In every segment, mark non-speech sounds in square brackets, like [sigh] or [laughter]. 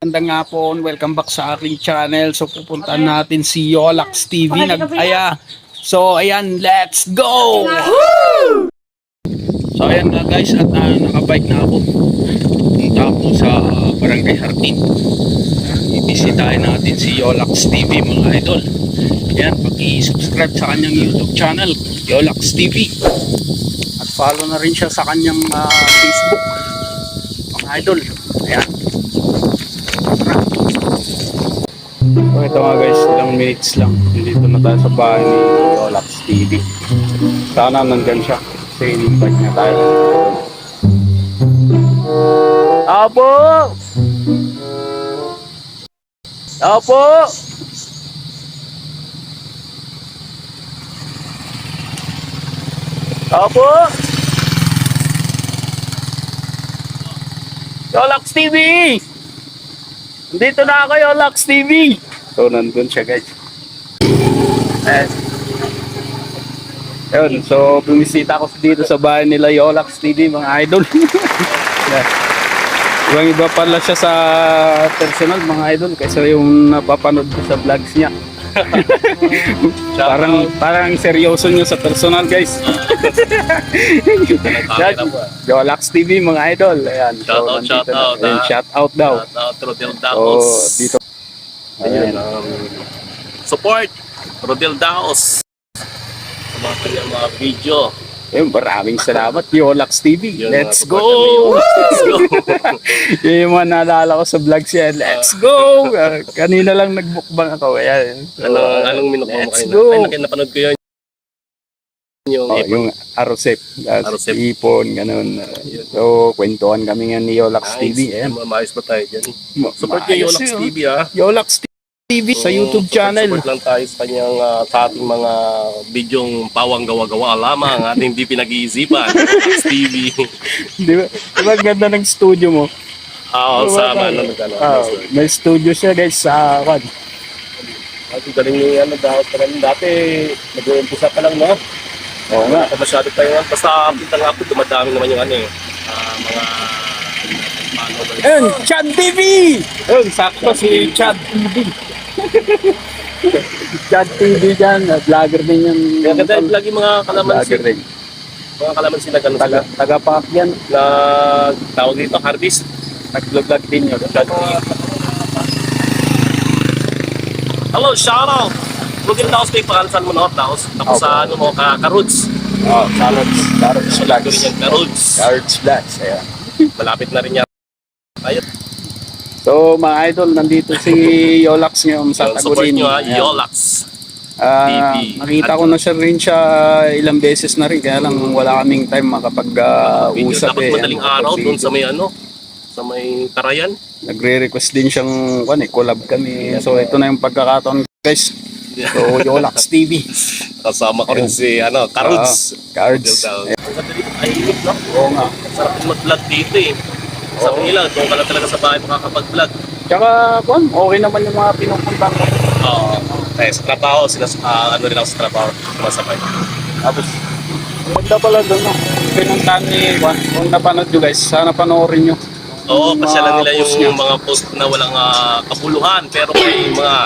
Magandang hapon, welcome back sa aking channel. So pupuntahan natin si Yolax TV. Nag aya. So ayan, let's go! So ayan na guys, at uh, nakabike na ako. Punta ako sa Barangay Hartin. Ibisitahin natin si Yolax TV mga idol. Ayan, paki-subscribe sa kanyang YouTube channel, Yolax TV. At follow na rin siya sa kanyang ah, Facebook. Mga idol. Ayan. So ito mga guys, ilang minutes lang. Dito na tayo sa bahay ni Yolax TV. Sana nandyan siya. Kasi in-invite niya tayo. Apo! Apo! Apo! Yolax TV! Dito na ako, Yolax TV! So, nandun siya, guys. Eh. Yun, so, bumisita ako dito sa bahay nila, Yolax TV, mga idol. [laughs] yeah. Ibang iba pala siya sa personal, mga idol, kaysa yung napapanood ko sa vlogs niya. [laughs] parang parang seryoso niyo sa personal, guys. [laughs] Yolax TV, mga idol. Ayan. Shout out, nandito shout out, Ayan, ah. shout out daw. At uh, Rodel So, dito. Ayan. Um, support Rodel Daos. Sa mga kanyang mga video. Ayun, maraming salamat, Yolax TV. Yun, Let's go! Let's go! [laughs] Yun yung mga naalala ko sa vlog siya. Let's go! [laughs] Ah, kanina lang nagbukbang ako. Ayan. So, anong, anong minute mo let's go! Ay, nakin napanood ko yun. Yung Oh, ipon. yung Arosep. Uh, Arosep. Ipon, ganun. Ah, so, kwentuhan kami nga ni Yolax TV. Ayan. Maayos pa tayo dyan. Support Lux yun. TV ah. Yolax TV sa So, YouTube support- channel. Support lang tayo sa kanyang ah, sa ating mga bidyong pawang gawa-gawa lamang ating [laughs] di pinag-iisipan. TV. [laughs] Di ba? Di ba ang ganda ng studio mo? Ah, Diba, sa ano nagano. Ah, may studio siya guys sa kwan. Ang galing ni ano daw pa rin dati nag-uumpisa pa lang no. Oo nga. Masyado tayo basta kita nga po dumadami naman yung ano eh ah, mga. Ayun, Chad TV! Ayun, sakto si Chad TV. Chad TV dyan, uh, vlogger din yan. Kaya ganda yung lagi mga kalamansi, Vlogger din. mga kalamansi na gano'n Taga, sila taga Pakyan, na tawag dito harvest. nag-vlog din yun. Chad TV. Hello, shout out! Lugin daos kay pangalan mo no, daos. Tapos sa ano mo ka Karuds. Oh, Vlogs. rin yan, Karuds. Carrots Vlogs, ayan. Malapit na rin yan. Ayun, So, mga idol, nandito si Yolax ngayon sa support Tagurin. nyo ha. Yolax. Ah, TV. nakita ko na siya rin siya ilang beses na rin, kaya lang wala kaming time makapag-usap Dapat eh. madaling Ano, araw doon sa may ano, sa may Tarayan. Nagre-request din siyang eh, collab kami. So, ito na yung pagkakataon, guys. So, Yolax [laughs] TV. Kasama ko rin si ano. Cards. Dito, tahimik no? Oo nga. Sarap mag-vlog dito eh. Sabi nila, doon ka lang talaga sa bahay makakapag-vlog. Tsaka, kwan, okay naman yung mga pinupunta ko. Oo. Eh, sa trabaho, sila, ah, ano rin ako sa trabaho, sumasabay. Tapos, ang ganda pala doon, no? Pinuntahan ni Kwan. Kung napanood nyo, guys, sana panoorin nyo. Oo, Yung pasyalan mga nila post yung mga post na walang ah, kapuluhan, pero may mga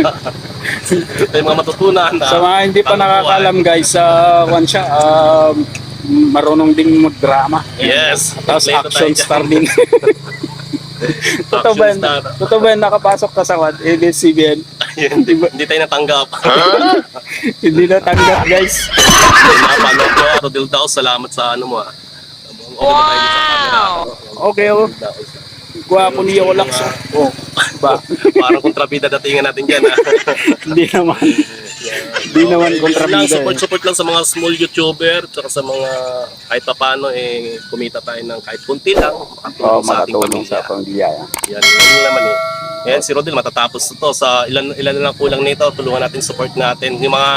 [laughs] [laughs] may mga matutunan na Sa mga hindi pa tamang nakakalam, guys, sa Kwan siya, um, marunong ding mag-drama. Yes. Tapos action star din. [laughs] Totoo ba, totoo ba yun, nakapasok ka sa Kwan? ABS-CBN? hindi, hindi tayo natanggap. [laughs] Hindi natanggap, guys. Napanood ko, Rodel Daos, salamat sa ano mo ah. Wow! Okay, oh. Gwapo ni Yolax. Oh, ba? Parang kontrabida datingan natin dyan ah. [laughs] Hindi naman. Hindi naman lang, kontrabida. support eh. support lang sa mga small YouTuber tsaka sa mga kahit pa paano eh kumita tayo ng kahit kunti lang Oh, makatulong sa ating makatulong sa pamilya. pamilya. Yan, yun naman eh. Yan, si Rodel matatapos to sa ilan ilan na lang kulang nito, tulungan natin support natin. Yung mga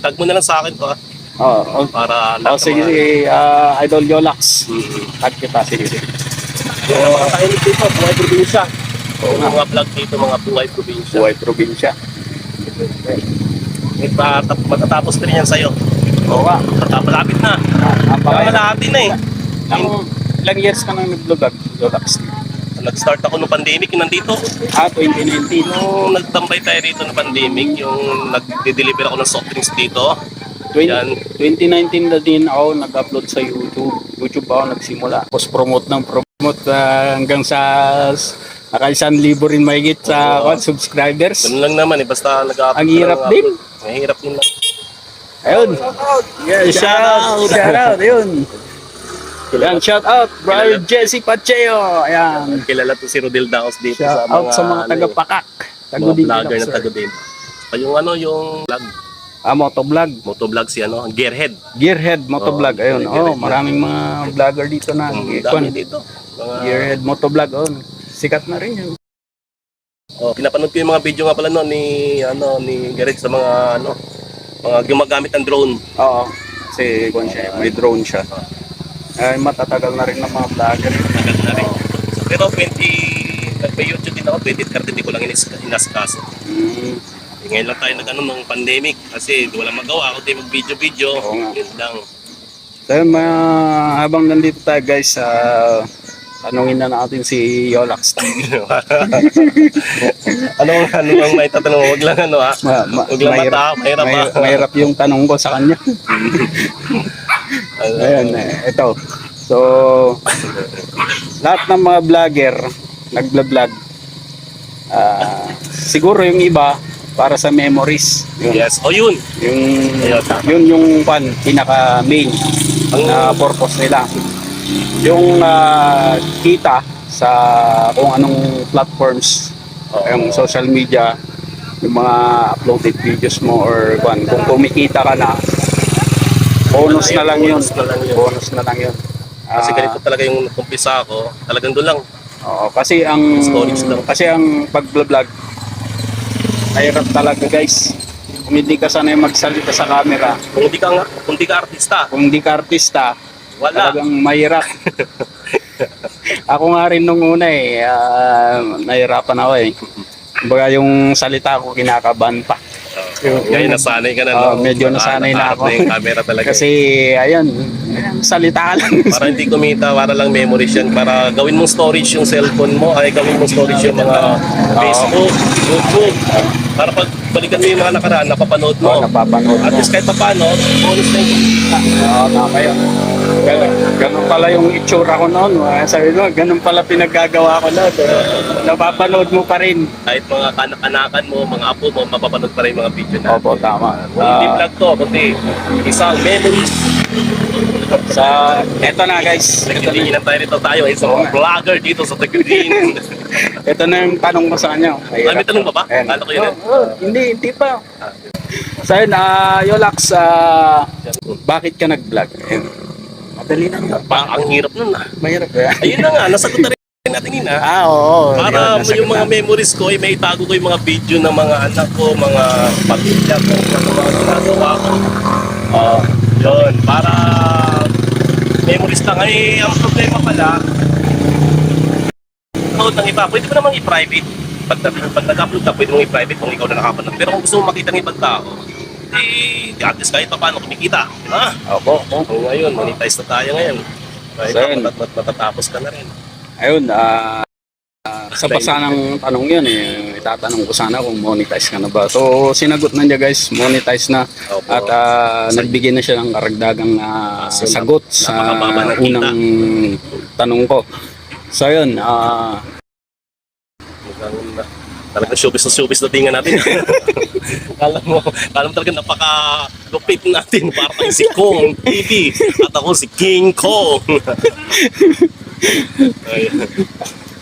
tag mo na lang sa akin to ah, Oh, oh. para Oh, sige, sige. ah, Idol Yolax. Mm-hmm. Tag kita, sige. sige. Yung mga kainit dito, buhay probinsya. O mga vlog dito, mga buhay probinsya. Buhay probinsya. Eh, matatapos na rin yan sa'yo. Oo nga. Malapit na. Ah, Baka Napaka malapit na eh. Ilang, ilang years ka nang nag-vlog, Yolax? nag-start ako nung pandemic, yung nandito. Ah, 2019. Nung nagtambay tayo rito ng pandemic, yung nag-deliver ako ng soft drinks dito. Yan. 20, 2019 na din ako nag-upload sa YouTube. YouTube ako nagsimula. Tapos promote ng promote ah, hanggang sa naka-isang libo rin mahigit sa what, subscribers. Ganun lang naman eh, basta nag-upload. Ang hirap din. Upload. Ang hirap din lang. Ayun. Yeah, shout out. Shout out. Ayun. Yan, shout out. Brother Jesse Pacheo. Ayan. Kilala to si Rodel Daos dito Shout sa mga, out sa mga ano, taga-pakak. mga Tagudin vlogger na sir. taga-din. yung ano, yung vlog, Ah, motovlog. motovlog si ano, Gearhead. Gearhead Motovlog. Oo, Ayun. Oh, maraming mga vlogger dito na. Ang dami dito. Mga, Gearhead Motovlog. Oh, sikat na rin yun. Oh, pinapanood ko yung mga video nga pala no, ni, ano, ni Gearhead sa mga, ano, mga gumagamit ng drone. Oo. Kasi kung siya, may drone siya. Ay, matatagal na rin ng mga vlogger. Tagal na rin. Pero 20, nagpa-YouTube din ako, 2013, hindi ko lang inas inaskaso. Mm. Eh, Ngayon lang tayo nag-ano nung pandemic kasi wala magawa ako tayo mag-video-video. Oo nga. Yun lang. So mga, habang nandito tayo guys, uh, tanungin na natin si Yolax [laughs] ano ano ang may tatanong? Wag lang ano ha. Ma, ma, Wag lang mata, mahirap ha. mahirap, mahirap yung tanong ko sa kanya. Ano, Ayan, eh, ito. So, lahat ng mga vlogger, nagblog ah siguro yung iba, para sa memories. Yun. Yes. O yun. Yung, Ayun, yun yung pan, pinaka main Ang na purpose nila. Yung ah, kita sa kung anong platforms, Oo. yung social media, yung mga uploaded videos mo or kung, kung kumikita ka na, bonus na lang yun. Bonus na lang yun. Bonus na lang yun. kasi Ah, ganito talaga yung kumpisa ako. Talagang doon lang. Oo, kasi ang Storage lang. kasi ang pag-vlog mahirap talaga guys. Kung hindi ka sanay magsalita sa camera, Kung hindi ka kung hindi ka artista, kung hindi ka artista, wala. talagang mahirap. [laughs] ako nga rin nung una eh, ah, nahirapan ako eh. Kumbaga yung salita ko kinakabahan pa. Uh, ngayon nasanay ka na. Oo, no? medyo nasanay na ako. yung camera talaga. Kasi ayun, salita lang. para hindi kumita, para lang memories yan. Para gawin mong storage yung cellphone mo, ay gawin mong storage yung mga Facebook, YouTube. Para pag balikan mo yung mga nakaraan, napapanood mo. Oo, napapanood At least kahit pa paano, bonus na yung kumita. Oo, tama yun. Ganun, ganun pala yung itsura ko noon. Ah, Sabi mo, ganun pala pinaggagawa ko noon. Eh, Napapanood mo pa rin. Kahit mga kanak-anakan mo, mga apo mo, mapapanood pa rin yung mga video na. Opo, tama. Hindi Ah, vlog to, kundi isang memories. sa, eto na guys. Ito na, tayo rito tayo, isang Oo nga. vlogger dito sa Tagudin. ito [laughs] na yung tanong ko sa kanya. Ah, may tanong pa ba? Ayan. Kala ko yun eh. Oo, oo, hindi, hindi pa. So yun, ah, Yolax, ah, bakit ka nag-vlog? Ayun. Madali lang. Pa, ang hirap nun ah. Mahirap ba? Ayun na nga, nasagot na rin natin yun ah. Ah, oo. Para Yun, yung mga na. memories ko, ay may itago ko yung mga video ng mga anak ko, mga pamilya ko, ng mga ginagawa ko. Ah, yun, para memories lang. Ay, ang problema pala, upload ng iba, pwede mo namang i-private. Pag, pag nag-upload ka, pwede mong i-private kung ikaw na nakapanood. Pero kung gusto mo makita ng ibang tao, eh, at least kahit pa paano kumikita. Ah, Opo, opo. so ngayon, monetize na tayo ngayon. Kahit So, yun. mat- mat- matatapos ka na rin. Ayun, ah ah, sa pasanang tanong yun eh, itatanong ko sana kung monetize ka na ba. So, sinagot na niya guys, monetize na. Opo. At ah, nagbigay na siya ng karagdagang ah, So, sagot sa ng unang tanong ko. So, ah Mukhang na- Talagang showbiz na showbiz na tingnan natin. [laughs] kala mo, kala mo talaga napaka-lupit natin. Para kayo si Kong TV. At ako si King Kong. [laughs] Ayun.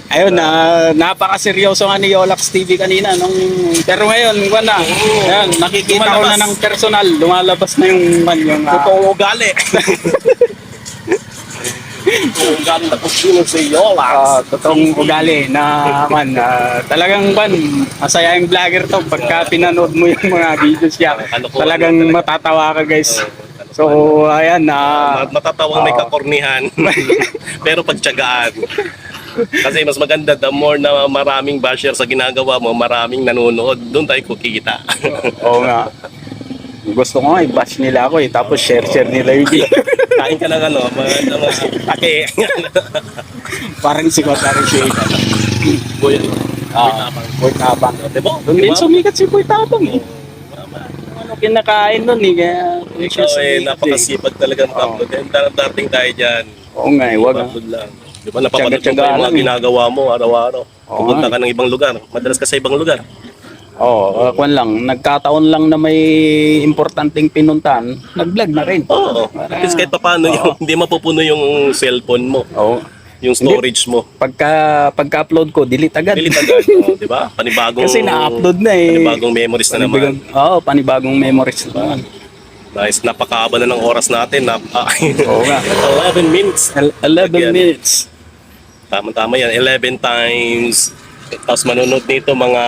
ayun, ah, napaka-seryoso nga ni Yolax TV kanina. Nung, pero ngayon, wala. Ayun, nakikita ko na Lumalabas. ng personal. Lumalabas na yung man yung... ah, Totoong ugali. [laughs] Ugali na kung sino si Yolax. Ah, totoong ugali na man ah, talagang ban masaya yung vlogger to pagka pinanood mo yung mga videos niya talagang talaga. matatawa ka guys so ayan na Ma- matatawang may kakornihan. Pero pagtyagaan. Kasi mas maganda, the more na maraming basher sa ginagawa mo, maraming nanonood, doon tayo kukita. oo nga gusto ko nga i-bash nila ako eh tapos share share nila yung video Kain ka ng ano, mga, mga ake. Parang si Kotari si Boy, Ah, Boy Tabang. Diba? Doon din sumikat si Boy Tabang eh. Ano kinakain nun eh. Kaya Ikaw eh, napakasipag talaga mag-upload. And dar- darating tayo dyan. Oo nga eh, wag ah. Lang. Di ba napapanood mo yung mga eh. ginagawa mo araw-araw. Pupunta ka ng ibang lugar. Madalas ka sa ibang lugar. Oo, oh, kwan lang. Nagkataon lang na may importanteng pinuntan, nag-vlog na rin. Oo. At least kahit pa paano, yung, hindi mapupuno yung cellphone mo. Oo. Yung storage mo. Pagka, pagka-upload ko, delete agad. Delete agad. [laughs] oh, di ba? Panibagong, Kasi na-upload na eh. panibagong memories na naman. Panibagong- Oo, panibagong memories na naman. Nice. Napakaaba na ng oras natin. Nap ah, [laughs] Oo nga. 11 minutes. El- 11 Again. minutes. Tama-tama yan. 11 times. Tapos manunod nito mga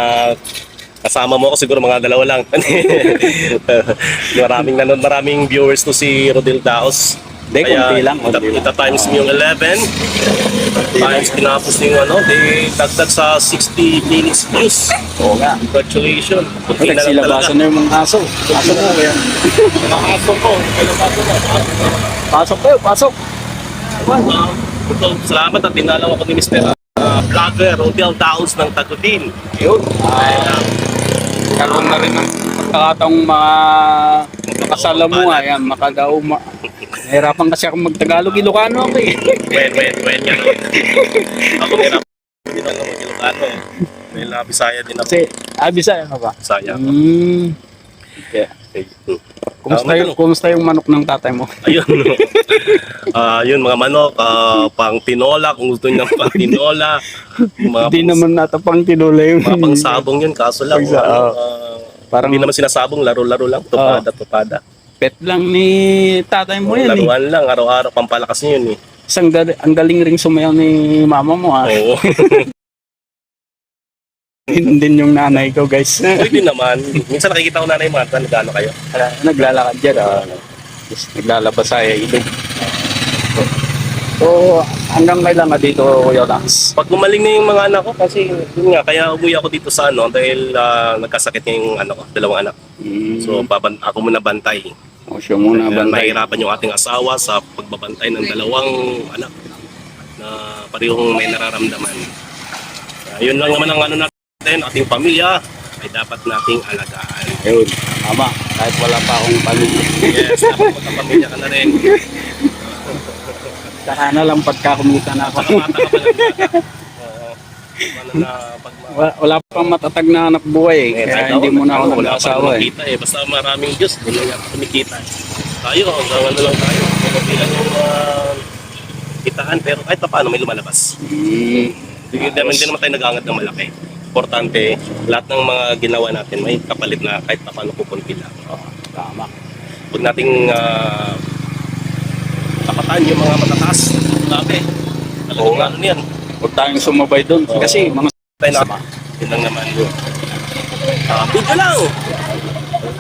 kasama mo ako siguro mga dalawa lang. [laughs] maraming nanonood, maraming viewers to si Rodel Daos. Hindi, konti lang, ita- lang. ita times mo yung 11 times tinapos yung ano, di dagdag sa 60 minutes views. Oo nga. Congratulations. Kunti na lang Nagsilabasan na yung mga aso. Aso mo kaya. Mga aso ko. Pasok kayo, pasok. So, salamat at dinalaw ako ni Mr. Uh, vlogger Rodel Daos ng Tagutin. Yun. Ah, karoon na rin ng pagkakataong mga kasalamuha. Yan, makagauma. Nahirapan kasi ako magtagalog Ilocano ako eh. Wen, wen, wen yan. [laughs] ako meron din ako ng Ilocano. May Bisaya din ako. Kasi, ah, Bisaya ka ba? Bisaya. Hmm. Okay. Okay. Hmm. Kumusta, Ah, yung, kumusta yung manok ng tatay mo? [laughs] Ayun. Ah, yun mga manok, ah, pang tinola, kung gusto niyo ng pang tinola. Mga Hindi pang, naman nata pang tinula yun. mga pang sabong yun, kaso lang. Pang sa- ano, oh. ah, Parang hindi naman sinasabong, laro-laro lang. Tupada, tupada. pet lang ni tatay mo yan eh. Laruan lang, araw-araw, pampalakas niyo yun eh. Isang gal- ang galing ring sumayaw ni mama mo ha. Oo. [laughs] Yun din yung nanay ko guys. [laughs] Pwede naman. Minsan nakikita ko na na yung mga nagano kayo. Naglalakad dyan. ah. Tapos naglalabas sa ilog. So, hanggang kailan ka dito, Kuya Lance? Pag gumaling na yung mga anak ko, kasi yun nga, kaya umuwi ako dito sa ano, dahil ah, nagkasakit nga yung ano ko, dalawang anak. Mm. So, baban ako muna bantay. o siya muna Dahil bantay. Mahirapan yung ating asawa sa pagbabantay ng dalawang anak na parehong may nararamdaman. Ah, yun lang naman ang ano natin, ating pamilya ay dapat nating alagaan. Ayun, tama. Kahit wala pa akong pamilya. Yes, dapat magkapamilya ka na rin. Saka na lang pagka kumita na ako. Saka bata ka pa lang. Ano na, pag wala, wala pang matatag na anak buhay eh. Kaya hindi mo na ako wala nag-asawa eh. eh. Basta maraming Diyos, hindi yan kumikita. Tayo, hanggang ano lang tayo. Mabilang yung uh, kitaan, pero kahit pa paano may lumalabas. Mm. Hindi, naman, hindi naman tayo nag-aangat ng malaki. Importante, lahat ng mga ginawa natin may kapalit na kahit pa paano pupunti lang. Oh, tama. Huwag nating uh, tapatan yung mga matataas. Talagang Oo nga. ano yan. Huwag tayong sumabay doon. Oo. Kasi mga Tayo na. Yun lang naman yun. Uh, video lang!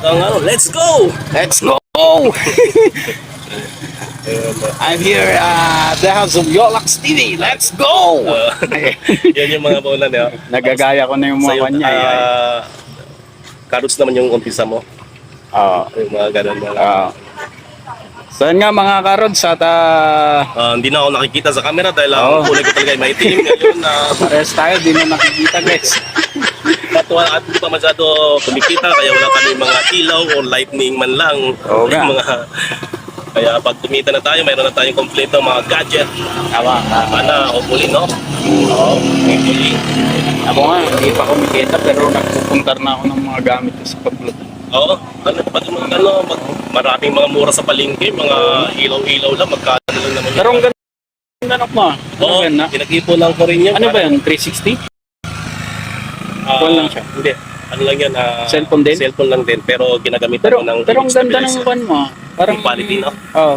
Hanggang ano, let's go! Let's go! [laughs] Uh, I'm here at the house of Yolax TV. Let's go! Uh, [laughs] yan yung mga bola niya. Nagagaya ko na yung mga kanya. eh. ah, Karuts naman yung umpisa mo. Oo. Yung mga ganun na lang. Oo. So yun nga mga karods at ah, Ah, hindi na ako nakikita sa camera dahil Oo. ang kulay ko talaga ay maitim. Ngayon na [laughs] parehas tayo, di na nakikita guys. at wala at hindi pa masyado kumikita kaya wala kami mga ilaw o lightning man lang. Oo nga. mga kaya pag kumita na tayo, mayroon na tayong kompleto mga gadget. Tama. Sana, hopefully, no? Oo. Hopefully. Ako nga, hindi pa kumikita pero nagpupuntar na ako ng mga gamit ko sa pag-vlog. Oo. Ano, pag mga ano, pag maraming mga mura sa palengke, mga ilaw-ilaw lang, magkano lang naman yun. Pero ang ganda ng mo. Ano Oo, ba yan na? pinag-ipo lang ko rin yan. Ano ba yan? 360? Ah, Phone lang siya? Hindi. Ano lang yan? ah, Cellphone din? Cellphone lang din, pero ginagamit Pero, ako ng pero ang ganda ng stabilizer. one mo. ah. Parang, Yung quality, no? Oo.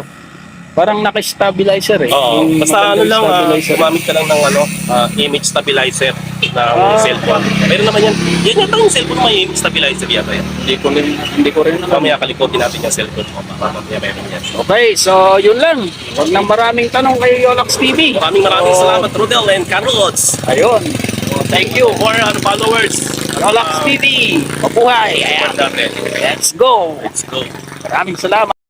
parang naka-stabilizer eh. Oo. Yung Basta ano magandang lang, ah, stabilizer. gumamit ka lang ng ano, ah, image stabilizer ng Ah. cellphone. Meron naman yan. Yan yata yung cellphone may image stabilizer yata yan. Hindi ko rin, hindi ko rin alam. Mamaya kalikotin natin yung cellphone mo. Baka mamaya meron yan. Okay, so yun lang. Huwag nang maraming tanong kay Yolax TV. Maraming maraming So, salamat, Rodel and Carlots. Ayun. Thank you. For our followers. Yolax TV. Mabuhay. Ayan. Let's go. Let's go. Maraming salamat.